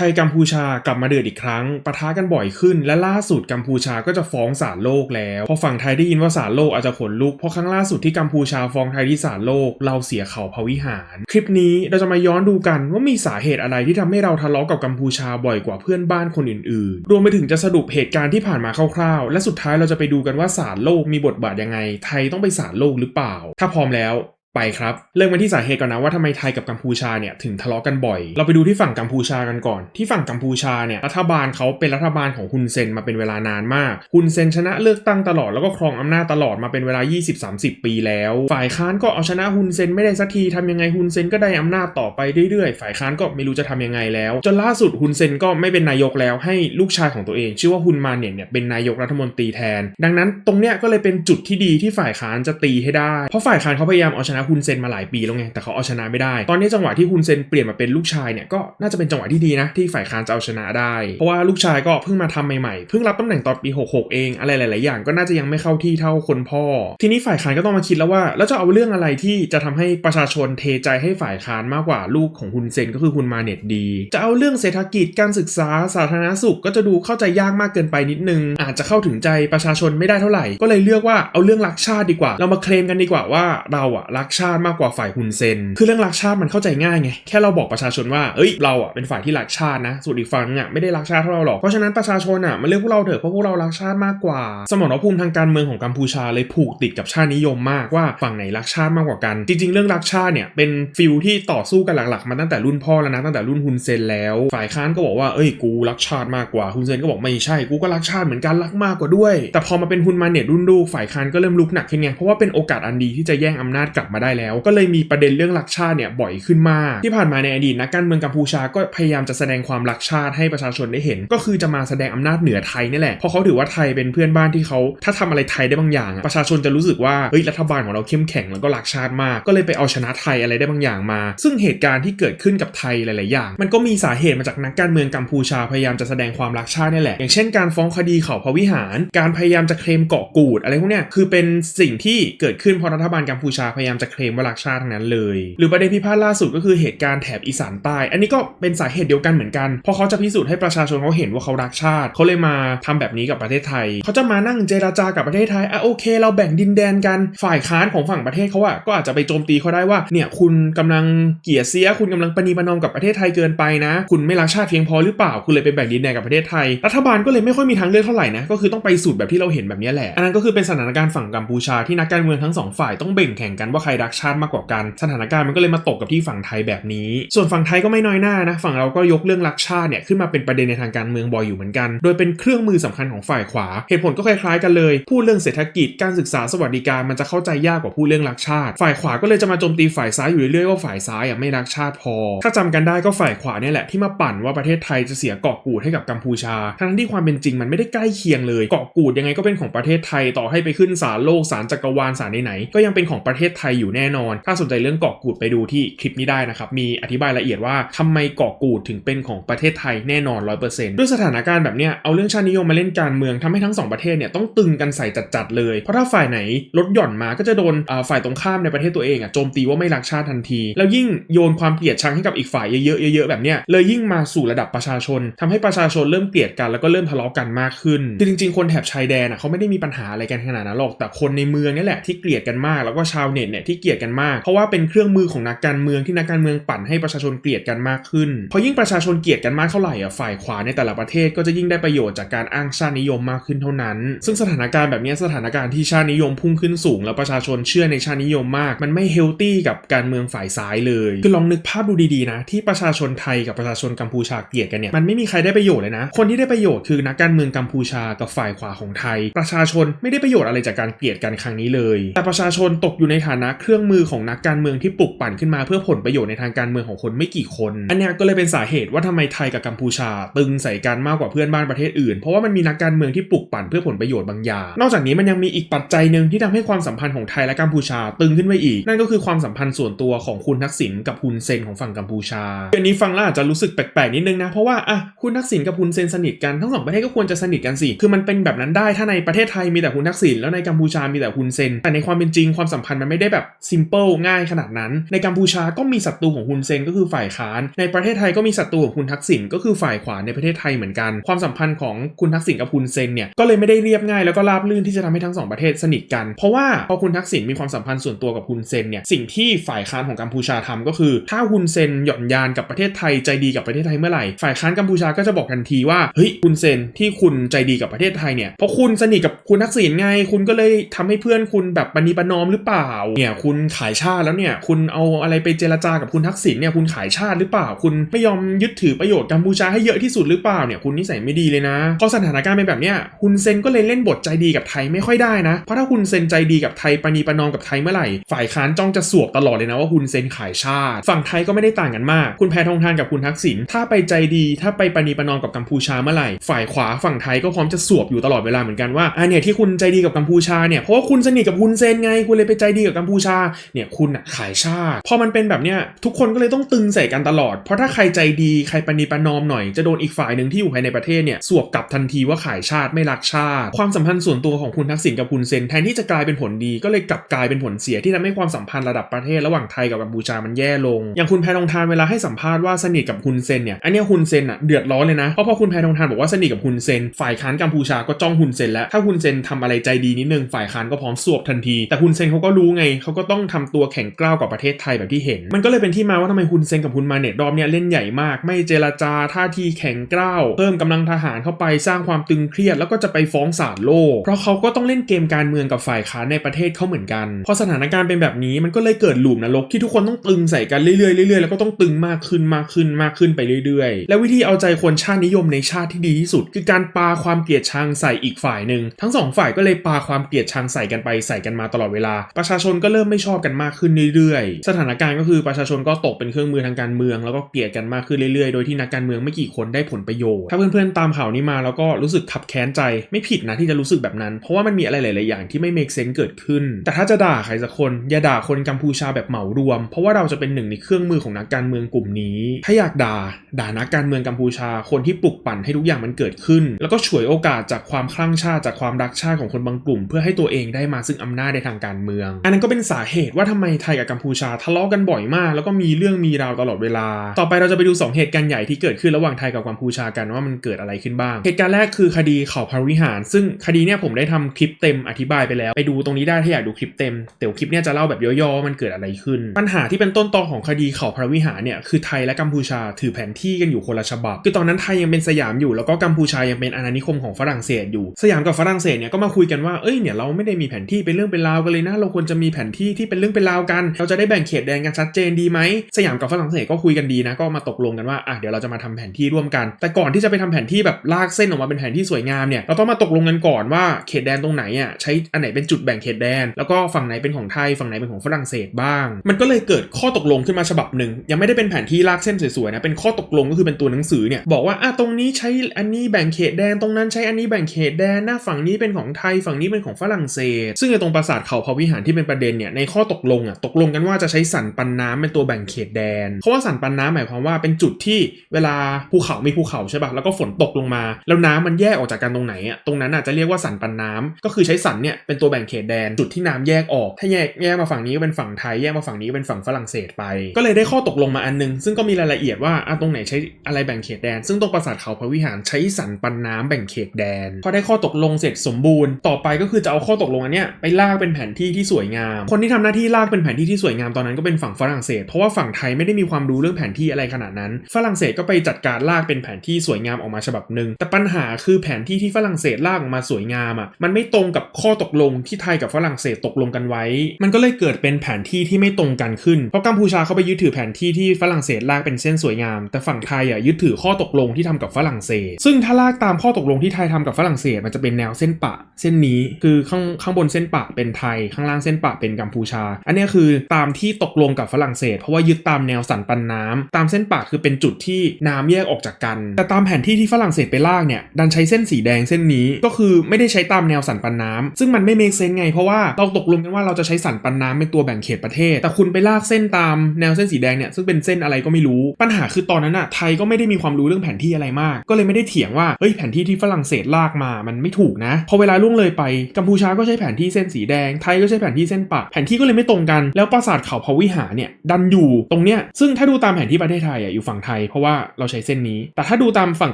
ทยกัมพูชากลับมาเดือดอีกครั้งปะทะกันบ่อยขึ้น และล่าสุดกัมพูชาก็จะฟ้องศาลโลกแล้วพอฝั่งไทยได้ยินว่าศาลโลกอาจจะขนลุกเพราะครั้งล่าสุดที่กัมพูชาฟ้องไทยที่ศาลโลกเราเสียเขาพวิหาร คลิปนี้เราจะมาย้อนดูกันว่ามีสาเหตุอะไรที่ทำให้เราทะเลาะกับกัมพูชาบ่อยกว่าเพื่อนบ้านคนอื่นๆ รวมไปถึงจะสรุปเหตุการณ์ที่ผ่านมาคร่าวๆ และสุดท้ายเราจะไปดูกันว่าศาลโลกมีบทบาทยังไง ไทยต้องไปศาลโลกหรือเปล่า ถ้าพร้อมแล้ว ไปครับ เริ่มกันที่สาเหตุก่อนนะว่าทำไมไทยกับกัมพูชาเนี่ยถึงทะเลาะกันบ่อย เราไปดูที่ฝั่งกัมพูชากันก่อน ที่ฝั่งกัมพูชาเนี่ยรัฐบาลเขาเป็นรัฐบาลของฮุนเซนมาเป็นเวลานานมากฮุนเซนชนะเลือกตั้งตลอดแล้วก็ครองอำนาจตลอดมาเป็นเวลา 20-30 ปีแล้ว ฝ่ายค้านก็เอาชนะฮุนเซนไม่ได้สักทีทำยังไงฮุนเซนก็ได้อำนาจต่อไปเรื่อยๆ ฝ่ายค้านก็ไม่รู้จะทำยังไงแล้ว จนล่าสุดฮุนเซนก็ไม่เป็นนายกแล้วให้ลูกชายของตัวเอง ชื่อว่าฮุนมาเน็ตเนี่ยเป็นนายกรัฐมนตรีแทน ดังนั้นตรงเนี้ยก็เลยเป็นจุดที่ดีที่ฝ่ายค้านจะตีให้ได้เพราะฝ่ายค้านเขาพยายามเอาชนะฮุนเซนมาหลายปีแล้วไงแต่เขาเอาชนะไม่ได้ ตอนนี้จังหวะที่ฮุนเซนเปลี่ยนมาเป็นลูกชายเนี่ยก็น่าจะเป็นจังหวะที่ดีนะที่ฝ่ายค้านจะเอาชนะได้ เพราะว่าลูกชายก็เพิ่งมาทำใหม่ๆเพิ่งรับตำแหน่งตอนปี 66 เองอะไรหลายๆอย่างก็น่าจะยังไม่เข้าที่เท่าคนพ่อ ทีนี้ฝ่ายค้านก็ต้องมาคิดแล้วว่า แล้วจะเอาเรื่องอะไรที่จะทำให้ประชาชนเทใจให้ฝ่ายค้านมากกว่าลูกของฮุนเซนก็คือฮุนมาเน็ตดี จะเอาเรื่องเศรษฐกิจการศึกษาสาธารณสุขก็จะดูเข้าใจยากมากเกินไปนิดนึง อาจจะเข้าถึงใจประชาชนไม่ได้เท่าไหร่ ก็เลยเลือกว่าเอาเรื่องรักชาติดีกว่า เรามาเคลมกันดีกว่าว่าเราอะรักชาติมากกว่าฝ่ายฮุนเซน คือเรื่องรักชาติมันเข้าใจง่ายไง แค่เราบอกประชาชนว่า เอ้ย เราอะเป็นฝ่ายที่รักชาตินะ ส่วนอีกฝั่งนึงอะไม่ได้รักชาติเท่าเราหรอก เพราะฉะนั้นประชาชนอะมาเลือกพวกเราเถอะเพราะพวกเรารักชาติมากกว่า สมรภูมิทางการเมืองของกัมพูชาเลยผูกติดกับชาตินิยมมากว่าฝั่งไหนรักชาติมากกว่ากัน จริง ๆ เรื่องรักชาติเนี่ยเป็นฟิลที่ต่อสู้กันหลักๆมาตั้งแต่รุ่นพ่อแล้วนะตั้งแต่รุ่นฮุนเซนแล้ว ฝ่ายค้านก็บอกว่าเอ้ยกูรักชาติมากกว่าฮุนเซนก็บอกไม่ใช่กูก็รักชาติเหมือนกันรักมากกว่าด้วย แต่พอมาเป็นฮุนมาเนตรุ่นลูกฝ่ายค้านก็เริ่มลุกหนักขึ้นไงเพราะว่าเป็นโอกาสอันดีที่จะแย่งอำนาจกลับมาได้แล้ว ก็เลยมีประเด็นเรื่องรักชาติเนี่ยบ่อยขึ้นมาก ที่ผ่านมาในอดีตนักการเมืองกัมพูชาก็พยายามจะแสดงความรักชาติให้ประชาชนได้เห็น ก็คือจะมาแสดงอำนาจเหนือไทยนี่แหละเพราะเขาถือว่าไทยเป็นเพื่อนบ้านที่เขาถ้าทำอะไรไทยได้บางอย่าง ประชาชนจะรู้สึกว่าเฮ้ยรัฐบาลของเราเข้มแข็งแล้วก็รักชาติมาก ก็เลยไปเอาชนะไทยอะไรได้บางอย่างมา ซึ่งเหตุการณ์ที่เกิดขึ้นกับไทยหลาย ๆ อย่าง มันก็มีสาเหตุมาจากนักการเมืองกัมพูชาพยายามจะแสดงความรักชาตินี่แหละ อย่างเช่นการฟ้องคดีเขาพระวิหาร การพยายามจะเคลมเกาะกูดอะไรพวกเนี้ยคือเป็นสิ่งที่เกิดขึ้นเพราะรัฐบาลกัมพูชาพยายามจะเคลมว่ารักชาติทั้งนั้นเลย หรือประเด็นพิพาทล่าสุดก็คือเหตุการณ์แถบอีสานใต้ อันนี้ก็เป็นสาเหตุเดียวกันเหมือนกัน เพราะเขาจะพิสูจน์ให้ประชาชนเขาเห็นว่าเขารักชาติ เขาเลยมาทำแบบนี้กับประเทศไทย เขาจะมานั่งเจราจากับประเทศไทยอะโอเค เราแบ่งดินแดนกัน ฝ่ายค้านของฝั่งประเทศเขาอะก็อาจจะไปโจมตีเขาได้ว่า เนี่ยคุณกำลังเกลียดเสีย คุณกำลังปณีปนอมกับประเทศไทยเกินไปนะ คุณไม่รักชาติเพียงพอหรือเปล่า คุณเลยไปแบ่งดินแดนกับประเทศไทย รัฐบาลก็เลยไม่ค่อยมีทางเลือกเท่าไหร่นะ ก็คือต้องไปสูตรแบบที่เราเห็นแบบนี้แหละ อันนั้นก็คือเป็นสถานการณ์ฝั่งกัมพูชาที่นักการเมืองทั้งสองฝ่ายต้องเบ่งแข่งกันว่าใครรักชาติมากกว่ากัน สถานการณ์มันก็เลยมาตกกับที่ฝั่งไทยแบบนี้ ส่วนฝั่งไทยก็ไม่น้อยหน้านะ ฝั่งเราก็ยกเรื่องรักชาติเนี่ยขึ้นมาเป็นประเด็นในทางการเมืองบ่อยอยู่เหมือนกัน โดยเป็นเครื่องมือสำคัญของฝ่ายขวา เหตุผลก็คล้ายๆกันเลย พูดเรื่องเศรษฐกิจ การศึกษา สวัสดิการมันจะเข้าใจยากกว่าพูดเรื่องรักชาติ ฝ่ายขวาก็เลยจะมาโจมตีฝ่ายซ้ายอยู่เรื่อยๆว่าฝ่ายซ้ายอะไม่รักชาติพอ ถ้าจำกันได้ก็ฝ่ายขวาเนี่ยแหละที่มาปั่นว่าประเทศไทยจะเสียเกาะกูดให้กับกัมพูชา ทั้งที่ความเป็นจริงมันไม่ได้ใกล้เคียงเลย เกาะกูดยังไงก็เป็นของประเทศไทย ต่อให้ไปขึ้นศาลโลกศาลจักรวาลศาลไหนๆก็ยังเป็นของประเทศไทยอยู่แน่นอน ถ้าสนใจเรื่องเกาะกูดไปดูที่คลิปนี้ได้นะครับ มีอธิบายละเอียดว่าทำไมเกาะกูดถึงเป็นของประเทศไทยแน่นอน 100%ด้วยสถานการณ์แบบเนี้ยเอาเรื่องชาตินิยมมาเล่นการเมืองทำให้ทั้งสองประเทศเนี่ยต้องตึงกันใส่จัดๆเลย เพราะถ้าฝ่ายไหนลดหย่อนมาก็จะโดนฝ่ายตรงข้ามในประเทศตัวเองอะโจมตีว่าไม่รักชาติทันที แล้วยิ่งโยนความเกลียดชังให้กับอีกฝ่ายเยอะๆเยอะๆแบบเนี้ยเลยยิ่งมาสู่ระดับประชาชนทำให้ประชาชนเริ่มเกลียดกันแล้วก็เริ่มทะเลาะกันมากขึ้นคือจริง ๆ คนแถบชายแดนอะเขาไม่ได้มีปัญหาอะไรกันขนาดนั้นหรอกแต่คนในเมืองนี่แหละที่เกลียดกันมากแล้วก็ชาวเน็ตเนี่ยที่เกลียดกันมาก เพราะว่าเป็นเครื่องมือของนักการเมืองที่นักการเมืองปั่นให้ประชาชนเกลียดกันมากขึ้นพอยิ่งประชาชนเกลียดกันมากเท่าไหร่อะฝ่ายขวาในแต่ละประเทศก็จะยิ่งได้ประโยชน์จากการอ้างชาตินิยมมากขึ้นเท่านั้น ซึ่งสถานการณ์แบบนี้สถานการณ์ที่ชาตินิยมพุ่งขึ้นสูง แล้วประชาชนเชื่อในชาตินิยมมาก มันไม่เฮลตี้กับการเมืองฝ่ายซ้ายเลยคือลองนึกภาพดูดีๆนะ ที่ประชาชนไทยกับประชาชนกัมพูชาเกลียดกันเนี่ยมันไม่มีใครได้ประโยชน์เลยนะ คนที่ได้ประโยชน์คือนักการเมืองกัมพูชากับฝ่ายขวาของไทย ประชาชนไม่ได้ประโยชน์อะไรจากการเกลียดกันครั้งนี้เลย แต่ประชาชนตกอยู่ในฐานะเคครื่องมือของนักการเมืองที่ปลุกปั่นขึ้นมาเพื่อผลประโยชน์ในทางการเมืองของคนไม่กี่คน อันนี้ก็เลยเป็นสาเหตุว่าทำไมไทยกับกัมพูชา ตึงใส่กันมากกว่าเพื่อนบ้านประเทศอื่น เพราะว่ามันมีนักการเมืองที่ปลุกปั่นเพื่อผลประโยชน์บางอย่าง นอกจากนี้มันยังมีอีกปัจจัยหนึ่งที่ทำให้ความสัมพันธ์ของไทยและกัมพูชาตึงขึ้นไปอีก นั่นก็คือความสัมพันธ์ส่วนตัวของคุณทักษิณกับฮุนเซนของฝั่งกัมพูชาอันนี้ฟังแล้วอาจจะรู้สึกแปลกๆนิดนึงนะเพราะว่าอะคุณทักษิณกับฮุนเซนสนิทกันทั้งสองประเทศก็ควรจะสนิทกันสิคือมันเป็นแบบนั้นได้ถ้าในประเทศไทยมีแต่คุณทักษิณแล้วในกัมพูชามีแต่ฮุนเซนแต่ในความเป็นจริงความสัมพันธ์มันไม่ได้แบบซิมเปิลง่ายขนาดนั้น ในกัมพูชาก็มีศัตรูของฮุนเซนก็คือฝ่ายค้าน ในประเทศไทยก็มีศัตรูของคุณทักษิณก็คือฝ่ายขวาในประเทศไทยเหมือนกัน ความสัมพันธ์ของคุณทักษิณกับฮุนเซนเนี่ยก็เลยไม่ได้เรียบง่ายแล้วก็ราบรื่นที่จะทำให้ทั้งสองประเทศสนิทกัน เพราะว่าพอคุณทักษิณมีความสัมพันธ์ส่วนตัวกับฮุนเซนเนี่ยสิ่งที่ฝ่ายค้านของกัมพูชาทำก็คือ ถ้าฮุนเซนหย่อนยานกับประเทศไทยใจดีกับประเทศไทยเมื่อไหร่ฝ่ายค้านกัมพูชาก็จะบอกทันทีว่าเฮ้ยฮุนเซนที่คุณใจดีกับประเทศไทยเนี่ยเพราะคุณสนิทกับคุณทักษิณไง คุณก็เลยทำให้เพื่อนคุณแบบปณีปนอมหรือเปล่าเนี่ยคุณขายชาติแล้วเนี่ยคุณเอาอะไรไปเจรจากับคุณทักษิณเนี่ยคุณขายชาติหรือเปล่า คุณไม่ยอมยึดถือประโยชน์กัมพูชาให้เยอะที่สุดหรือเปล่าเนี่ยคุณนิสัยไม่ดีเลยนะพอสถานการณ์เป็นแบบเนี้ยฮุนเซนก็เลยเล่นบทใจดีกับไทยไม่ค่อยได้นะ เพราะถ้าฮุนเซนใจดีกับไทยปณีประนอมกับไทยเมื่อไหร่ ฝ่ายค้านจ้องจะสวบตลอดเลยนะว่าฮุนเซนขายชาติ ฝั่งไทยก็ไม่ได้ต่างกันมาก คุณแพทองทานกับคุณทักษิณถ้าไปใจดีถ้าไปปณีประนอมกับกัมพูชาเมื่อไหร่ ฝ่ายขวาฝั่งไทยก็พร้อมจะสวบอยู่ตลอดเวลาเหมือนกันว่าอะเนี่ยที่คุณใจดีกับกัมพูชาเนี่ยเพราะว่าคุณสนิทกับฮุนเซนไงคุณเลยไปใจดีกับกัมพูชาเนี่ยคุณอะขายชาติพอมันเป็นแบบเนี้ยทุกคนก็เลยต้องตึงใส่กันตลอด เพราะถ้าใครใจดีใครปณีประนอมหน่อยจะโดนอีกฝ่ายหนึ่งที่อยู่ภายในประเทศเนี่ยสวบกลับทันทีว่าขายชาติไม่รักชาติ ความสัมพันธ์ส่วนตัวของคุณทักษิณกับคุณเซนแทนที่จะกลายเป็นผลดีก็เลยกลับกลายเป็นผลเสียที่ทำให้ความสัมพันธ์ระดับประเทศระหว่างไทยกับกัมพูชามันแย่ลง อย่างคุณแพทองทานเวลาให้สัมภาษณ์ว่าสนิทกับคุณเซนเนี่ยอันเนี้ยคุณเซนอะเดือดร้อนเลยนะเพราะพอคุณแพทองทานบอกว่าสนิทกับคุณเซนฝ่ายค้านกัมพูชาก็จ้องคุณเซนแล้วถ้าคุณเซนทำอะไรใจดีนิดนึงฝ่ายค้านก็พร้อมสวบทันที แต่คุณเซนเขาก็รู้ไงเขาก็ต้องทำตัวแข็งกร้าวกับประเทศไทยแบบที่เห็น มันก็เลยเป็นที่มาว่าทำไมคุณเซนกับคุณมาเนตรอบเนี้ยเล่นใหญ่มาก ไม่เจรจาท่าทีแข็งกร้าว เพิ่มกำลังทหารเข้าไปสร้างความตึงเครียด แล้วก็จะไปฟ้องศาลโลก เพราะเขาก็ต้องเล่นเกมการเมืองกับฝ่ายค้านในประเทศเขาเหมือนกัน พอสถานการณ์เป็นแบบนี้มันก็เลยเกิดหลุมนรกที่ทุกคนต้องตึงใส่กันเรื่อยๆเรื่อยๆแล้วก็ต้องตึงมากขึ้นมากขึ้นมากขึ้นไปเรื่อยๆ และวิธีเอาใจคนชาตินิยมในชาติที่ดีที่สุด คือการปาความเกลียดชังใส่อีกฝ่ายหนึ่งทั้งสองฝ่ายก็เลยปาความเกลียดชังใส่กันไปใส่กันมาตลอดเวลา ประชาชนก็เริ่มไม่ชอบกันมากขึ้นเรื่อยๆ สถานการณ์ก็คือประชาชนก็ตกเป็นเครื่องมือทางการเมือง แล้วก็เกลียดกันมากขึ้นเรื่อยๆ โดยที่นักการเมืองไม่กี่คนได้ผลประโยชน์ ถ้าเพื่อนๆตามข่าวนี้มาแล้วก็รู้สึกขับแค้นใจไม่ผิดนะที่จะรู้สึกแบบนั้น เพราะว่ามันมีอะไรหลายๆอย่างที่ไม่ make sense เกิดขึ้น แต่ถ้าจะด่าใครสักคนอย่าด่าคนกัมพูชาแบบเหมารวม เพราะว่าเราจะเป็นหนึ่งในเครื่องมือของนักการเมืองกลุ่มนี้ ถ้าอยากด่าด่านักการเมืองกัมพูชา คนที่ปลุกปั่นให้ทุกอย่างมันเกิดขึ้น แล้วก็ฉวยโอกาสจากความคลั่งชาติจากความรักชาติของคนบางกลุ่ม เพื่อให้ตัวเองได้มาซึ่งอำนาจในทางการเมือง อันนั้นก็เป็นสาเหตุว่าทำไมไทยกับกัมพูชาทะเลาะกันบ่อยมาก แล้วก็มีเรื่องมีราวตลอดเวลา ต่อไปเราจะไปดู 2 เหตุการณ์ใหญ่ที่เกิดขึ้นระหว่างไทยกับกัมพูชากันว่ามันเกิดอะไรขึ้นบ้าง เหตุการณ์แรกคือคดีเขาพาวิหาร ซึ่งคดีเนี่ยผมได้ทำคลิปเต็มอธิบายไปแล้ว ไปดูตรงนี้ได้ถ้าอยากดูคลิปเต็มเดี๋ยวคลิปเนี่ยจะเล่าแบบย่อๆว่ามันเกิดอะไรขึ้น ปัญหาที่เป็นต้นตอของคดีเขาพาวิหารเนี่ยคือไทยและกัมพูชาถือแผนที่กันอยู่คนละฉบับ คือตอนนั้นไทยยังเป็นสยามอยู่แล้วก็กัมพูชายังเป็นอาณานิคมของฝรั่งเศสอยู่ สยามกับฝรั่งเศสเนี่ยก็มาคุยกันว่าเอ้ยเนี่ยเราไม่ได้มีแผนที่เป็นเรื่องเป็นราวกันเลยนะเราควรจะมีแผนที่ที่เป็นเรื่องเป็นราวกัน เราจะได้แบ่งเขตแดนกันชัดเจนดีไหมสยามกับฝรั่งเศสก็คุยกันดีนะ ก็มาตกลงกันว่าอะเดี๋ยวเราจะมาทำแผนที่ร่วมกัน แต่ก่อนที่จะไปทำแผนที่แบบลากเส้นออกมาเป็นแผนที่สวยงามเนี่ยเราต้องมาตกลงกันก่อนว่าเขตแดนตรงไหนอะใช้อันไหนเป็นจุดแบ่งเขตแดน แล้วก็ฝั่งไหนเป็นของไทยฝั่งไหนเป็นของฝรั่งเศสบ้าง มันก็เลยเกิดข้อตกลงขึ้นมาฉบับหนึ่งยังไม่ได้เป็นแผนที่ลากเส้นสวยๆนะเป็นข้อตกลงก็คือเป็นตัวหนังสือเนี่ยบอกว่าอะตรงนี้ใช้อันนี้แบ่งเขตแดนตรงนั้นใช้อันนี้แบ่งเขตแดนหน้าฝั่งนี้เป็นของไทยฝั่งนี้เป็นของฝรั่งเศส ซึ่งในตรงปราสาทเขาพระวิหารที่เป็นประเด็นเนี่ยในข้อตกลงอะตกลงกันว่าจะใช้สันปันน้ำเป็นตัวแบ่งเขตแดนเพราะว่าสันปันน้ำหมายความว่าเป็นจุดที่เวลาภูเขามีภูเขาใช่ป่ะแล้วก็ฝนตกลงมา แล้วน้ำมันแยกออกจากกันตรงไหนอะตรงนั้นอะจะเรียกว่าสันปันน้ำก็คือใช้สันเนี่ยเป็นตัวแบ่งเขตแดนจุดที่น้ำแยกออก ถ้าแยกแยกมาฝั่งนี้ก็เป็นฝั่งไทยแยกมาฝั่งนี้ก็เป็นฝั่งฝรั่งเศสไป ก็เลยได้ข้อตกลงมาอันนึง ซึ่งก็มีรายละเอียดว่าอะตรงไหนใช้อะไรแบ่งเขตแดน ซึ่งตรงปราสาทเขาพระวิหารใช้สันปันน้ำแบ่งเขตแดนพอได้ข้อตกลงเสร็จสมบูรณ์ ต่อไปก็คือจะเอาข้อตกลงอันเนี้ยไปลากเป็นแผนที่ที่สวยงาม คนที่ทำหน้าที่ลากเป็นแผนที่ที่สวยงามตอนนั้นก็เป็นฝั่งฝรั่งเศส เพราะว่าฝั่งไทยไม่ได้มีความรู้เรื่องแผนที่อะไรขนาดนั้น ฝรั่งเศสก็ไปจัดการลากเป็นแผนที่สวยงามออกมาฉบับหนึ่งแต่ปัญหาคือแผนที่ที่ฝรั่งเศสลากออกมาสวยงามอะมันไม่ตรงกับข้อตกลงที่ไทยกับฝรั่งเศสตกลงกันไว้ มันก็เลยเกิดเป็นแผนที่ที่ไม่ตรงกันขึ้นเพราะกัมพูชาเขาไปยึดถือแผนที่ที่ฝรั่งเศสลากเป็นเส้นสวยงาม แต่ฝั่งไทยอะยึดถือข้อตกลงที่ทำกับฝรั่งเศส ซึ่งถ้าลากตามข้อตกลงที่ไทยทำกับฝรั่งเศสมันจะเป็นแนวเส้นปะ เส้นนี้คือข้างข้างบนเส้นปะเป็นไทยข้างล่างเส้นปะเป็นกัมพูชา อันนี้คือตามที่ตกลงกับฝรั่งเศส เพราะว่ายึดตามแนวสันปันน้ำตามเส้นปะคือเป็นจุดที่น้ำแยกออกจากกัน แต่ตามแผนที่ที่ฝรั่งเศสไปลากเนี่ยดันใช้เส้นสีแดงเส้นนี้ก็คือไม่ได้ใช้ตามแนวสันปันน้ำซึ่งมันไม่เมคเซนไงเพราะว่าเราตกลงกันว่าเราจะใช้สันปันน้ำเป็นตัวแบ่งเขตประเทศ แต่คุณไปลากเส้นตามแนวเส้นสีแดงเนี่ยซึ่งเป็นเส้นอะไรก็ไม่รู้ปัญหาคือตอนนั้นอะไทยก็ไม่ได้มีความรู้เรื่องแผนที่อะไรมาก ก็เลยไม่ได้เถียงว่าเฮ้ยแผนที่ที่ฝรั่งเศสลากมามันไม่ถูกนะ พอเวลาล่วงเลยไปกัมพูชาก็ใช้แผนที่เส้นสีแดงไทยก็ใช้แผนที่เส้นปะแผนที่ก็เลยไม่ตรงกัน แล้วปราสาทเขาพะวิหารเนี่ยดันอยู่ตรงเนี้ยซึ่งถ้าดูตามแผนที่ประเทศไทยอะอยู่ฝั่งไทยเพราะว่าเราใช้เส้นนี้ แต่ถ้าดูตามฝั่ง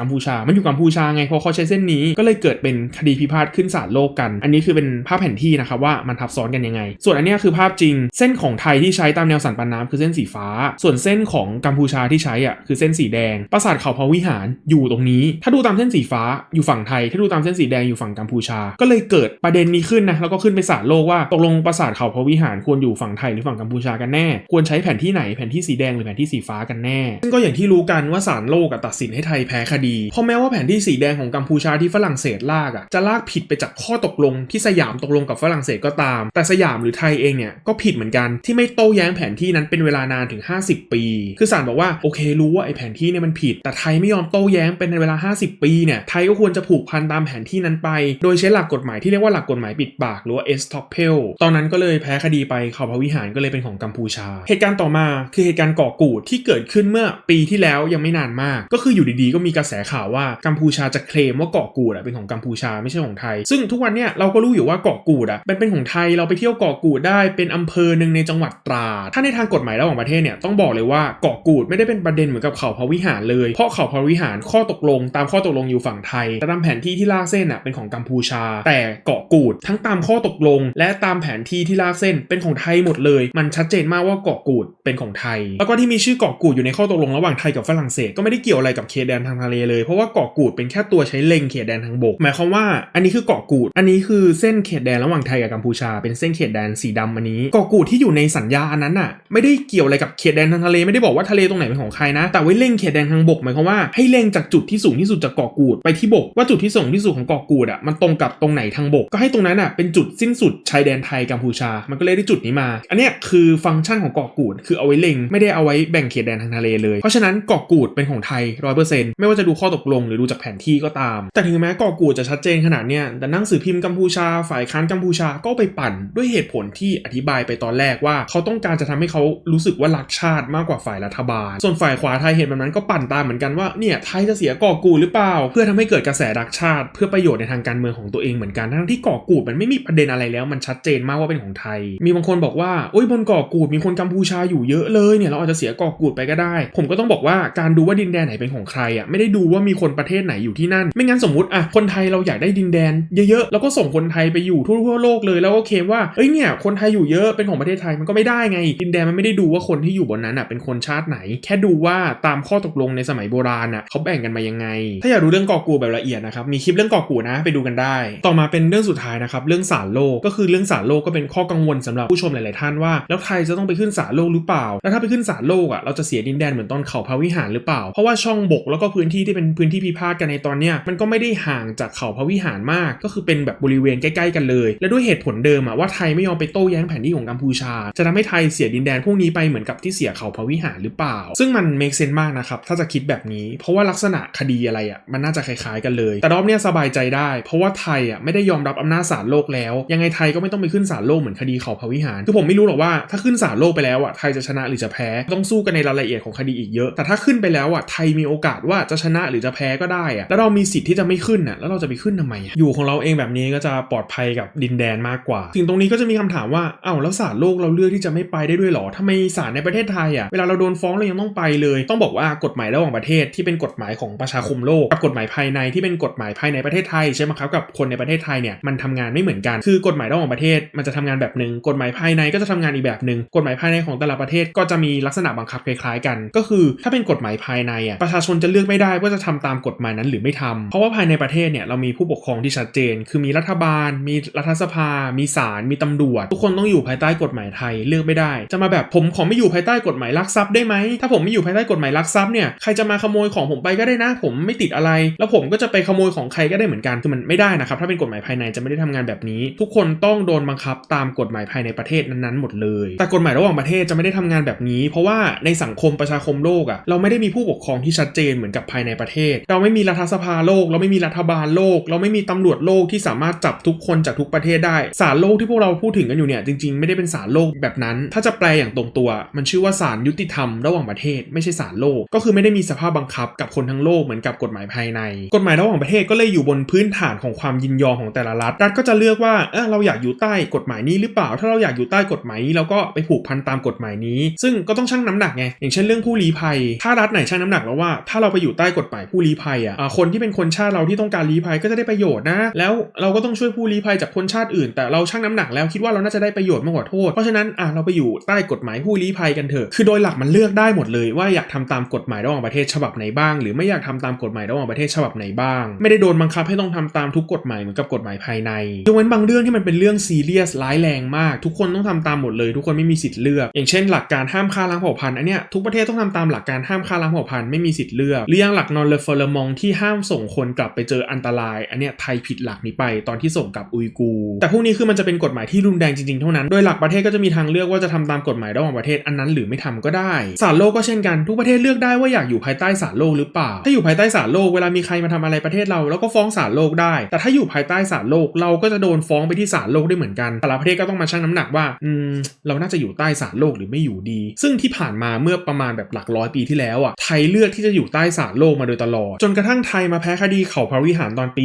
กัมพูชา มันอยู่กัมพูชาไงเพราะเขาใช้เส้นนี้ก็เลยเกิดเป็นคดีพิพาทขึ้นศาลโลกกัน อันนี้คือเป็นภาพแผนที่นะครับว่ามันทับซ้อนกันยังไง ส่วนอันนี้คือภาพจริง เส้นของไทยที่ใช้ตามแนวสันปันน้ำคือเส้นสีฟ้า ส่วนเส้นของกัมพูชาที่ใช้อะคือเส้นสีแดง ปราสาทเขาพะวิหารอยู่ตรงนี้ ถ้าดูตามเส้นสีฟ้าอยู่ฝั่งไทย ถ้าดูตามเส้นสีแดงอยู่ฝั่งกัมพูชา ก็เลยเกิดประเด็นนี้ขึ้นนะแล้วก็ขึ้นไปศาลโลกว่าตกลงปราสาทเขาพวิหารควรอยู่ฝั่งไทยหรือฝั่งกัมพูชากันแน่ ควรใช้แผนที่ไหนแผนที่สีแดงหรือแผนที่สีฟ้ากันแน่ ซึ่งก็อย่างที่รู้กันว่าศาลโลกตัดสินให้ไทยแพ้คดี เพราะแม้ว่าแผนที่สีแดงของกัมพูชาที่ฝรั่งเศสลากอะจะลากผิดไปจากข้อตกลงที่สยามตกลงกับฝรั่งเศสก็ตาม แต่สยามหรือไทยเองเนี่ยก็ผิดเหมือนกันที่ไม่โต้แย้งแผนที่นั้นเป็นเวลานานถึง 50 ปี คือศาลบอกว่าโอเครู้ว่าไอ้แผนที่เนี่ยมันผิด แต่ไทยไม่ยอมโต้แย้งเป็นในเวลา 50 ปีเนี่ยไทยก็ควรจะผูกพันตามแผนที่นั้นไป โดยใช้หลักกฎหมายที่เรียกว่าหลักกฎหมายปิดปากหรือว่า e s t o p p e l ตอนนั้นก็เลยแพ้คดไปเขาพระวิหารก็เลยเป็นของกัมพูชา เหตุการณ์ต่อมาคือเหตุการณ์ก่อกูดที่เกิดขึ้นเมื่อปีที่แล้วยังไม่นานมาก ก็คืออยู่ดีๆก็มีกระแสข่าวว่ากัมพูชาจะเคลมว่าเกาะกูดเป็นของกัมพูชาไม่ใช่ของไทย ซึ่งทุกวันเนี่ยเราก็รู้อยู่ว่าเกาะกูดอะเป็นเป็นของไทยเราไปเที่ยวเกาะกูดได้เป็นอำเภอหนึ่งในจังหวัดตราดถ้าในทางกฎหมายระหว่างประเทศเนี่ยต้องบอกเลยว่าเกาะกูดไม่ได้เป็นประเด็นเหมือนกับเขาพระวิหารเลย เพราะเขาพระวิหารข้อตกลง ตามข้อตกลงอยู่ฝั่งไทยแต่ตามแผนที่ที่ลากเส้นอะเป็นของกัมพูชา แต่เกาะกูดทั้งตามข้อตกลง และตามแผนที่ที่ลากเส้นเป็นของไทยหมดเลย มันชัดเจนมากว่าเกาะกูดเป็นของไทย แล้วก็ที่มีชื่อเกาะกูดอยู่ในข้อตกลงระหว่างไทยกับฝรั่งเศสก็ไม่ได้เกี่ยวอะไรกับเขตแดนทางทะเลเลยเพราะว่าเกาะกูดเป็นแค่ตัวใช้เล็งเขตแดนทางบก หมายความว่าอันนี้คือเกาะกูด อันนี้คือเส้นเขตแดนระหว่างไทยกับกัมพูชา เป็นเส้นเขตแดนสีดำอันนี้เกาะกูดที่อยู่ในสัญญาอันนั้นอะไม่ได้เกี่ยวอะไรกับเขตแดนทางทะเลไม่ได้บอกว่าทะเลตรงไหนเป็นของใครนะ แต่ไว้เล็งเขตแดนทางบกหมายความว่าให้เล็งจากจุดที่สูงที่สุดจากเกาะกูดไปที่บกว่าจุดที่สูงที่สุดของเกาะกูดอะมันตรงกับตรงไหนทางบกก็ให้ตรงนั้นอะเป็นจุดสิ้นสุดชายแดนไทยกัมพูชามันก็เลยได้จุดนี้มา อันนี้คือฟังก์ชันของเกาะกูด คือเอาไว้เล็งไม่ได้เอาไว้แบ่งเขตแดนทางทะเลเลย เพราะฉะนั้นเกาะกูดเป็นของไทยร้อยเปอร์เซ็นต์ไม่ว่าจะดูข้อตกลงหรือดูจากแผนที่ก็ตาม แต่ถึงแม้เกาะกูดจะชัดเจนขนาดเนี้ยแต่นังสือพิมพ์กัมพูชา ฝ่ายค้านกัมพูชาก็ไปปั่นด้วยเหตุผลที่อธิบายไปตอนแรกว่า เขาต้องการจะทำให้เขารู้สึกว่ารักชาติมากกว่าฝ่ายรัฐบาล ส่วนฝ่ายขวาไทยเห็นแบบนั้นก็ปั่นตามเหมือนกันว่าเนี่ยไทยจะเสียเกาะกูดหรือเปล่า เพื่อทำให้เกิดกระแสรักชาติ เพื่อประโยชน์ในทางการเมืองของตัวเองเหมือนกันทั้งที่เกาะกูดมันไม่มีประเด็นอะไรแล้วมันชัดเจนมากว่าเป็นของไทยมีบางคนบอกว่าโอ้ยบนเกาะกูดมีคนกัมพูชาอยู่เยอะเลยเนี่ยเราอาจจะเสียเกาะกูดไปก็ได้ ผมก็ต้องบอกว่าการดูว่าดินแดนไหนเป็นของใครอะไม่ได้ดูว่ามีคนประเทศไหนอยู่ที่นั่น ไม่งั้นสมมติอะคนไทยเราอยากได้ดินแดนเยอะๆแล้วก็ส่งคนไทยไปอยู่ทั่วทั่วโลกเลยแล้วก็เคมว่าเอ้ยเนี่ยคนไทยอยู่เยอะเป็นของประเทศไทยมันก็ไม่ได้ไง ดินแดนมันไม่ได้ดูว่าคนที่อยู่บนนั้นอะเป็นคนชาติไหน แค่ดูว่าตามข้อตกลงในสมัยโบราณอะเขาแบ่งกันมายังไง ถ้าอยากรู้เรื่องกอกูแบบละเอียดนะครับมีคลิปเรื่องกอกูนะไปดูกันได้ ต่อมาเป็นเรื่องสุดท้ายนะครับเรื่องศาลโลกก็คือเรื่องศาลโลกก็เป็นข้อกังวลสำหรับผู้ชมหลาย ๆ ท่านว่า แล้วไทยจะต้องไปขึ้นศาลโลกหรือเปล่า แล้วถ้าไปขึ้นศาลโลกอะเราจะเสียดินแดนเหมือนตอนเขาพระวิหารหรือเปล่า เพราะว่าช่องบกแล้วก็พื้นที่ที่เป็นพื้นที่พิพาทกันในตอนเนี้ยมันก็ไม่ได้ห่างจากเขาพระวิหารมาก ก็คือเป็นแบบบริเวณใกล้ ๆ กันเลย และด้วยเหตุผลเดิมอะว่าไทยไม่ยอมไปโต้แย้งแผนที่ของกัมพูชา จะทำให้ไทยเสียดินแดนพวกนี้ไปเหมือนกับที่เสียเขาพระวิหารหรือเปล่า ซึ่งมัน make sense มากนะครับถ้าจะคิดแบบนี้ เพราะว่าลักษณะคดีอะไรอะมันน่าจะคล้าย ๆ กันเลย แต่รอบเนี้ยสบายใจได้ เพราะว่าไทยอะไม่ได้ยอมรับอำนาจศาลโลกแล้ว ยังไงไทยก็ไม่ต้องไปขึ้นศาลโลกเหมือนคดีเขาพระวิหาร คือผมไม่รู้หรอกว่าถ้าขึ้นศาลโลกไปแล้วอะไทยจะชนะหรือจะแพ้ต้องสู้กันในรายละเอียดของคดีอีกเยอะ แต่ถ้าขึ้นไปแล้วอะไทยมีโอกาสว่าจะชนะหรือจะแพ้ก็ได้อะแล้วเรามีสิทธิ์ที่จะไม่ขึ้นอะแล้วเราจะไปขึ้นทำไมอยู่ของเราเองแบบนี้ก็จะปลอดภัยกับดินแดนมากกว่าถึงตรงนี้ก็จะมีคำถามว่าอ้าวแล้วศาลโลกเราเลือกที่จะไม่ไปได้ด้วยหรอทำไมศาลในประเทศไทยอะเวลาเราโดนฟ้องเรายังต้องไปเลย ต้องบอกว่ากฎหมายระหว่างประเทศที่เป็นกฎหมายของประชาคมโลกกับกฎหมายภายในที่เป็นกฎหมายภายในประเทศไทยใช่ไหมครับกับคนในประเทศไทยเนี่ยมันทำงานไม่เหมือนกันคือกฎหมายระหว่างประเทศมันจะทำงานแบบหนึ่งกฎหมายภายในก็จะทำงานอีกแบบหนึ่งกฎหมายภายในของแต่ละประเทศก็จะมีลักษณะบังคับคล้ายๆกัน ก็คือถ้าเป็นกฎหมายภายในอะประชาชนจะเลือกไม่ได้ว่าจะทำตามกฎหมายนั้นหรือไม่ทำเพราะว่าภายในประเทศเนี่ยเรามีผู้ปกครองที่ชัดเจน คือมีรัฐบาล มีรัฐสภา มีศาลมีตำรวจ ทุกคนต้องอยู่ภายใต้กฎหมายไทยเลือกไม่ได้ จะมาแบบผมขอไม่อยู่ภายใต้กฎหมายลักทรัพย์ได้ไหมถ้าผมไม่อยู่ภายใต้กฎหมายลักทรัพย์เนี่ยใครจะมาขโมยของผมไปก็ได้นะ ผมไม่ติดอะไร แล้วผมก็จะไปขโมยของใครก็ได้เหมือนกันคือมันไม่ได้นะครับถ้าเป็นกฎหมายภายในจะไม่ได้ทำงานแบบนี้ ทุกคนต้องโดนบังคับตามกฎหมายภายในประเทศนั้นๆหมดเลย แต่กฎหมายระหว่างประเทศจะไม่ได้ทำงานแบบนี้ เพราะว่าในสังคมประชาคมโลกอะ่ะเราไม่ได้มีผู้ปกครองที่ชัดเจนเหมือนกับภายในประเทศ เราไม่มีรัฐสภาโลก เราไม่มีรัฐบาลโลก เราไม่มีตำรวจโลกที่สามารถจับทุกคนจากทุกประเทศได้ศาลโลกที่พวกเราพูดถึงกันอยู่เนี่ยจริงๆไม่ได้เป็นศาลโลกแบบนั้น ถ้าจะแปลอย่างตรงตัว มันชื่อว่าศาลยุติธรรมระหว่างประเทศไม่ใช่ศาลโลก ก็คือไม่ได้มีสภาพบังคับกับคนทั้งโลกเหมือนกับกฎหมายภายใน กฎหมายระหว่างประเทศก็เลยอยู่บนพื้นฐานของความยินยอมของแต่ละรัฐ รัฐก็จะเลือกว่าเออเราอยากอยู่ใต้กฎหมายนี้หรือเปล่าถ้าเราอยากอยู่ใต้กฎหมายนี้เราก็ไปผูกพันตามกฎหมายนี้ ซึ่งก็ต้องชั่งน้ำหนักไงอย่างเช่นเรื่องผู้ลี้ภัย ถ้ารัฐไหนชั่งน้ำหนักแล้วว่าถ้าเราไปอยู่ใต้กฎหมายผู้ลี้ภัยอะคนที่เป็นคนชาติเราที่ต้องการลี้ภัยก็จะได้ประโยชน์นะ แล้วเราก็ต้องช่วยผู้ลี้ภัยจากคนชาติอื่น แต่เราชั่งน้ำหนักแล้วคิดว่าเราน่าจะได้ประโยชน์มากกว่าโทษเพราะฉะนั้นอะเราไปอยู่ใต้กฎหมายผู้ลี้ภัยกันเถอะคือโดยหลักมันเลือกได้หมดเลย ว่าอยากทำตามกฎหมายระหว่างประเทศฉบับไหนบ้าง หรือไม่อยากทำตามกฎหมายระหว่างประเทศฉบับไหนบ้าง ไม่ได้โดนบังคับให้ต้องทำตามทุกกฎหมายเหมือนกับกฎหมายภายในยกเว้นบางเรื่องที่มันเป็นเรื่องซีเรียสร้ายแรงมากทุกคนต้องทำตามหมดเลย ทุกคนไม่มีสิทธิ์เลือก อย่างเช่นหลักการห้ามฆ่าล้างเผ่าพันธุ์อันเนี้ยทุกประเทศต้องทำตามหลักการห้ามฆ่าล้างเผ่าพันธุ์ไม่มีสิทธิ์เลือกหรืออย่างหลักนอนเลเฟอร์มองที่ห้ามส่งคนกลับไปเจออันตราย อันเนี้ยไทยผิดหลักนี้ไปตอนที่ส่งกลับอุยกูร์แต่พวกนี้คือมันจะเป็นกฎหมายที่รุนแรงจริงๆเท่านั้นโดยหลักประเทศก็จะมีทางเลือกว่าจะทำตามกฎหมายระหว่างประเทศอันนั้นหรือไม่ทำก็ได้ศาลโลกก็เช่นกันทุกประเทศเลือกได้ว่าอยากอยู่ภายใต้ศาลโลกหรือเปล่า ถ้าอยู่ภายใต้ศาลโลกเวลามีใครมาทำอะไรประเทศเราเราก็ฟ้องศาลโลกได้ แต่ถ้าอยู่ภายใต้ศาลโลกเราก็จะโดนฟ้องไปที่ศาลโลกได้เหมือนกันแต่ละประเทศก็ต้องมาชั่งน้ำหนักว่าอืมเราน่าจะอยู่ใต้ศาลโลกหรือไม่อยู่ดี ซึ่งที่ผ่านมาเมื่อประมาณแบบหลักร้อยปีที่แล้วอะไทยเลือกที่จะอยู่ใต้ศาลโลกมาโดยตลอด จนกระทั่งไทยมาแพ้คดีเขาพระวิหารตอนปี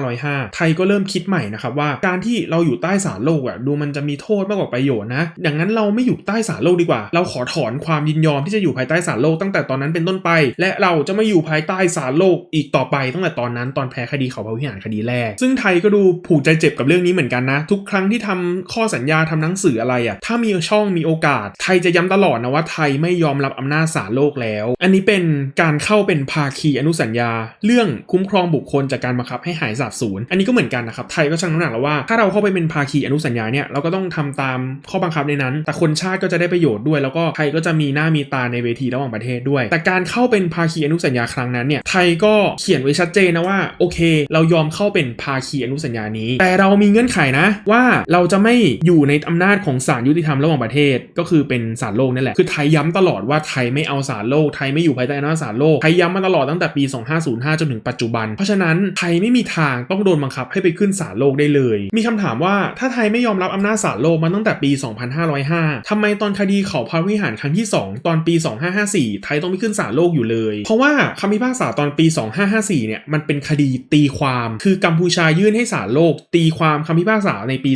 2505 ไทยก็เริ่มคิดใหม่นะครับว่าการที่เราอยู่ใต้ศาลโลกอะดูมันจะมีโทษมากกว่าประโยชน์นะดังนั้นเราไม่อยู่ใต้ศาลโลกดีกว่า เราขอถอนความยินยอมที่จะอยู่ภายใต้ศาลโลกตั้งแต่ตอนนั้นเป็นต้นไป และเราจะไม่อยู่ภายใต้ศาลโลกอีกต่อไปตั้งแต่ตอนนั้นตอนแพ้คดีเขาพระวิหารคดีแรก ซึ่งไทยก็ดูผูกใจเจ็บกับเรื่องนี้เหมือนกันนะ ทุกครั้งที่ทำข้อสัญญาทำหนังสืออะไรอะ ถ้ามีช่องมีโอกาส ไทยจะย้ำตลอดนะว่าไทยไม่ยอมรับอำนาจศาลโลกแล้ว อันนี้เป็นการเข้าเป็นภาคีอนุสัญญา เรื่องคุ้มครองบุคคลจากการบังคับให้หายสาบสูญ อันนี้ก็เหมือนกันนะครับ ไทยก็ชั่งน้ำหนักแล้วว่า ถ้าเราเข้าไปเป็นภาคีอนุสัญญาเนี่ย เราก็ต้องทำตามข้อบังคับในนั้น แต่คนชาติก็จะได้ประโยชน์ด้วย แล้วก็ไทยก็จะมีหน้ามีตาในเวทีระหว่างประเทศด้วย แต่การเข้าเป็นภาคีอนุสัญญาครั้งนั้นเนี่ย ไทยก็เขียนไว้ชัดเจนนะว่า โอเค เรายอมเข้าเป็นภาคีอนุสัญญานี้ แต่เรามีเงื่อนไขนะว่าเราจะไม่อยู่ในอำนาจของศาลยุติธรรมระหว่างประเทศ ก็คือเป็นศาลโลกนั่แหละคือไทยย้ำตลอดว่าไทยไม่เอาศาลโลกไทยไม่อยู่ภายใต้อำนาจศาลโลกไทยย้ำมาตลอดตั้งแต่ปี 2505 จนถึงปัจจุบัน เพราะฉะนั้นไทยไม่มีทางต้องโดนบังคับให้ไปขึ้นศาลโลกได้เลย มีคำถามว่าถ้าไทยไม่ยอมรับอำนาจศาลโลกมาตั้งแต่ปี 2505ทำไมตอนคดีเขาพระวิหารครั้งที่ 2 ตอนปี 2554 ไทยต้องไปขึ้นศาลโลกอยู่เลย เพราะว่าคำพิพากษาตอนปี 2554 เนี่ยมันเป็นคดีตีความ คือกัมพูชายื่นให้ศาลโลก ตีความคำพิพากษาในปี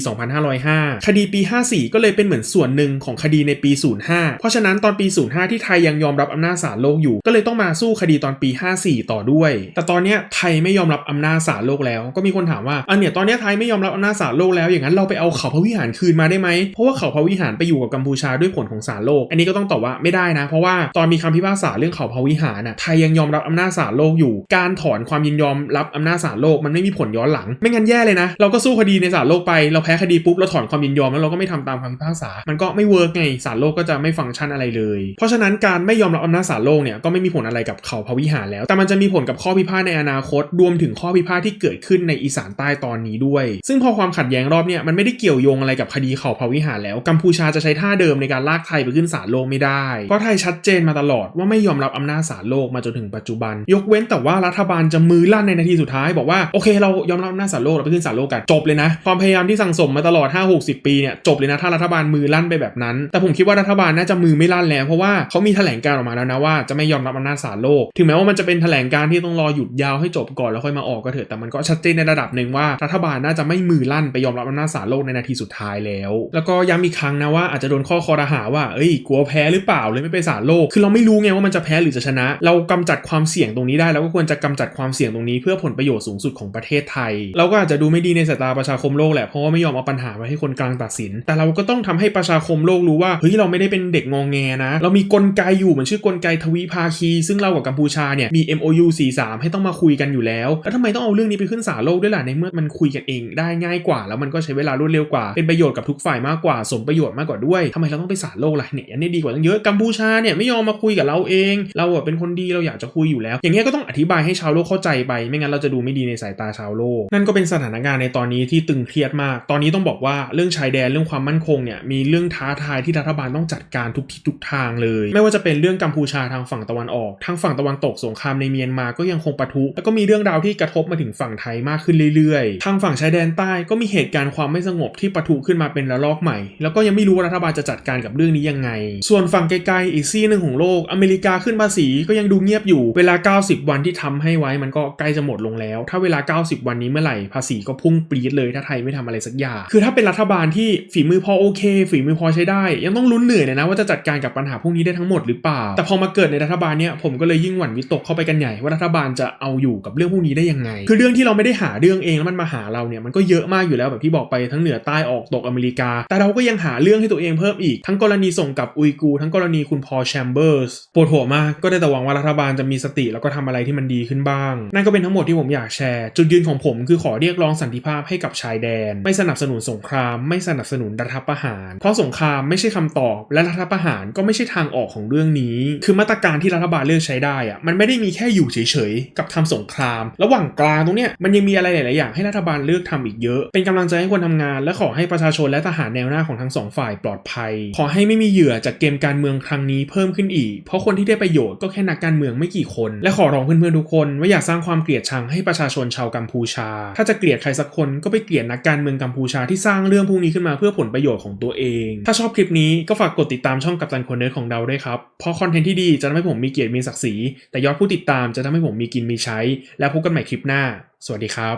2505คดีปี 54 ก็เลยเป็นเหมือนส่วนหนึ่งของคดีในปี 05 เพราะฉะนั้นตอนปี 05 ที่ไทยยังยอมรับอำนาจศาลโลกอยู่ ก็เลยต้องมาสู้คดีตอนปี 54 ต่อด้วย แต่ตอนนี้ไทยไม่ยอมรับอำนาจศาลโลกแล้ว ก็มีคนถามว่าอันเนี้ยตอนนี้ไทยไม่ยอมรับอำนาจศาลโลกแล้วอย่างนั้นเราไปเอาเขาพระวิหารคืนมาได้ไหมเพราะว่าเขาพระวิหารไปอยู่กับกัมพูชาด้วยผลของศาลโลก อันนี้ก็ต้องตอบว่าไม่ได้นะ เพราะว่าตอนมีคำพิพากษาเรื่องเขาพระวิหารน่ะไทยยังยอมรับอำนาจศาลโลกอยู่ การถอนความยินยอมรับอำนาจศาลโลกมันไม่มีผลย้อนหลัง ไม่งั้นแย่เลยนะ เราก็สู้คดีในศาลโลกไปเราแพ้คดีปุ๊บเราถอนความยินยอมแล้วเราก็ไม่ทำตามคำพิพากษา มันก็ไม่เวิร์กไงศาลโลกก็จะไม่ฟังก์ชันอะไรเลย เพราะฉะนั้นการไม่ยอมรับอำนาจศาลโลกเนี่ยก็ไม่มีผลอะไรกับเขาพระวิหารแล้ว แต่มันจะมีผลกับข้อพิพาทในอนาคต รวมถึงข้อพิพาทที่เกิดขึ้นในอีสานใต้ตอนนี้ด้วย ซึ่งพอความขัดแย้งรอบเนี่ยมันไม่ได้เกี่ยวโยงอะไรกับคดีเขาพระวิหารแล้วกัมพูชาจะใช้ท่าเดิมในการลากไทยไปขึ้นศาลโลกไม่ได้ เพราะไทยชัดเจนมาตลอดว่าไม่ยอมรับอำนาจศาลโลกมาจนถึงปัจจุบัน ยกเว้นแต่ว่ารัฐบาลจะมือลั่นในนาทีสุดท้ายบอกว่าโอเคเรายอมรับอำนาจศาลโลกเราไปขึ้นศาลโลกกันจบเลยนะความพยายามที่สั่งสมมาตลอด 5 60ปีเนี่ยจบเลยนะถ้ารัฐบาลมือลั่นไปแบบนั้น แต่ผมคิดว่ารัฐบาลน่าจะมือไม่ลั่นแล้วเพราะว่าเขามีแถลงการออกมาแล้วนะว่าจะไม่ยอมรับอำนาจศาลโลก ถึงแม้ว่ามันจะเป็นแถลงการที่ต้องรอหยุดยาวให้จบก่อนแล้วค่อยมาออกก็เถอะแต่มันก็ชัดเจนในระดับหนึ่งว่ารัฐบาลน่าจะไม่มือลั่นไปยอมรับอำนาจศาลโลกในนาทีสุดท้ายแล้ว แล้วก็ย้ำอีกครั้งนะว่าอาจจะโดนข้อคอรหาว่าเอ้ยกลัวแพ้หรือเปล่าเลยไม่ไปศาลโลก คือเราไม่รู้ไงว่ามันจะแพ้หรือจะชนะ เรากำจัดความเสี่ยงตรงนี้ได้เราก็ควรจะกำจัดความเสี่ยงตรงนี้เพื่อผลประโยชน์สูงสุดของประเทศไทย เราก็อาจจะดูไม่ดีในสายตาประชาคมโลกแหละเพราะว่าไม่ยอมเอาปัญหามาให้คนกลางตัดสิน แต่เราก็ต้องทำให้ประชาคมโลกรู้ว่าเฮ้ยเราไม่ได้เป็นเด็กงองแงนะ เรามีกลไกอยู่เหมือนชื่อกลไกทวีภาคี ซึ่งเรากับกัมพูชาเนี่ยมี MOU 43 ให้ต้องมาคุยกันอยู่แล้ว แล้วทำไมต้องเอาเรื่องนี้ไปขึ้นศาลโลกด้วยล่ะในเมื่อมันคุยกันเองได้ง่ายกว่า แล้วมันก็ใช้เวลารวดเร็วกว่า เป็นประโยชน์กับทุกฝ่ายมากกว่า สมประโยชน์มากกว่าด้วยทำไมเราต้องไปศาลโลกล่ะเนี่ยอันนี้ดีกว่าตั้งเยอะกัมพูชาเนี่ยไม่ยอมมาคุยกับเราเอง เราอะเป็นคนดีเราอยากจะคุยอยู่แล้ว อย่างเงี้ยก็ต้องอธิบายให้ชาวโลกเข้าใจไป ไม่งั้นเราจะดูไม่ดีในสายตาชาวโลก นั่นก็เป็นสถานการณ์ในตอนนี้ที่ตึงเครียดมาก ตอนนี้ต้องบอกว่าเรื่องชายายแดนเรื่องความมั่นคงเนี่ยมีเรื่องท้าทายที่รัฐบาลต้องจัดการทุกทิศทุกทางเลย ไม่ว่าจะเป็นเรื่องกัมพูชาทางฝั่งตะวันออก ทางฝั่งตะวันตกสงครามในเมียนมาก็ยังคงปะทุ แล้วก็มีเรื่องราวที่กระทบมาถึงฝั่งไทยมากขึ้นเรื่อยๆ ทางฝั่งชายแดนใต้ก็มีเหตุการณ์ความไม่สงบที่ปะทุขึ้นมาเป็นระลอกใหม่ แล้วก็ยังไม่รู้ว่ารัฐบาลจะจัดการกับเรื่องนี้ยังไง ส่วนฝั่งไกลๆอีกซี่หนึ่งของโลกอเมริกาขึ้นภาษีก็ยังดูเงียบอยู่ เวลา 90 วันที่ทำให้ไว้มันก็ใกล้จะหมดลงแล้ว ถ้าเวลา 90 วันนี้เมื่อไหร่ภาษีก็พุ่งปรี๊ดเลยถ้าไทยไม่ทำอะไรสักอย่าง คือถ้าเป็นรัฐบาลที่ฝีมือพอโอเค ฝีมือพอใช้ได้ ยังต้องลุ้นเหนื่อยเลยนะว่าจะจัดการกับปัญหาพวกนี้ได้ทั้งหมดหรือเปล่า แต่พอมาเกิดในรัฐบาลเนี่ยผมก็เลยยิ่งหวั่นวิตกเข้าไปกันใหญ่ว่ารัฐบาลจะเอาอยู่กับเรื่องพวกนี้ได้ยังไง คือเรื่องที่เราไม่ได้หาเรื่องเองแล้วมันมาหาเราเนี่ยมันก็เยอะมากอยู่แล้วแบบที่บอกไปทั้งเหนือใต้ออกตกอเมริกา แต่เราก็ยังหาเรื่องให้ตัวเองเพิ่มอีกทั้งกรณีส่งกับอุยกูร์ทั้งกรณีคุณพอแชมเบอร์สปวดหัวมากก็ได้แต่หวังว่ารัฐบาลจะมีสติแล้วก็ทำอะไรที่มันดีขึ้นบ้าง นั่นก็เป็นทั้งหมดที่ผมอยากแชร์ จุดยืนของผมคือขอเรียกร้องสันติภาพให้กับชายแดน ไม่สนับสนุนสงครามไม่สนับสนุนรัฐประหาร เพราะสงครามไม่ใช่คำตอบ และรัฐประหารก็ไม่ใช่ทางออกของเรื่องนี้ คือมาตรการที่รัฐบาลเลือกใช้ได้อะมันไม่ได้มีแค่อยู่เฉยๆ กับทำสงคราม ระหว่างกลางตรงเนี้ยมันยังมีอะไรหลายๆอย่างให้รัฐบาลเลือกทำอีกเยอะ เป็นกำลังใจให้คนทำงาน และขอให้ประชาชนและทหารแนวหน้าของทั้งสองฝ่ายปลอดภัย ขอให้ไม่มีเหยื่อจากเกมการเมืองครั้งนี้เพิ่มขึ้นอีก เพราะคนที่ได้ประโยชน์ก็แค่นักการเมืองไม่กี่คน และขอร้องเพื่อนๆทุกคนว่าอย่าสร้างความเกลียดชังให้ประชาชนชาวกัมพูชา ถ้าจะเกลียดใครสักคนก็ไปเกลียดนักการเมืองกัมพูชาที่สร้างเรื่องพวกนี้ขึ้นมาเพื่อผลประโยชน์ของตัวเอง ถ้าชอบคลิปนี้ก็ฝากกดติดตามช่องกัปตันคนเนิร์ดของเราด้วยครับ เพราะคอนเทนต์ที่ดีจะทำให้ผมมีเกียรติมีศักดิ์ศรี แต่ยอดผู้ติดตามจะทำให้ผมมีกินมีใช้ แล้วพบกันใหม่คลิปหน้า สวัสดีครับ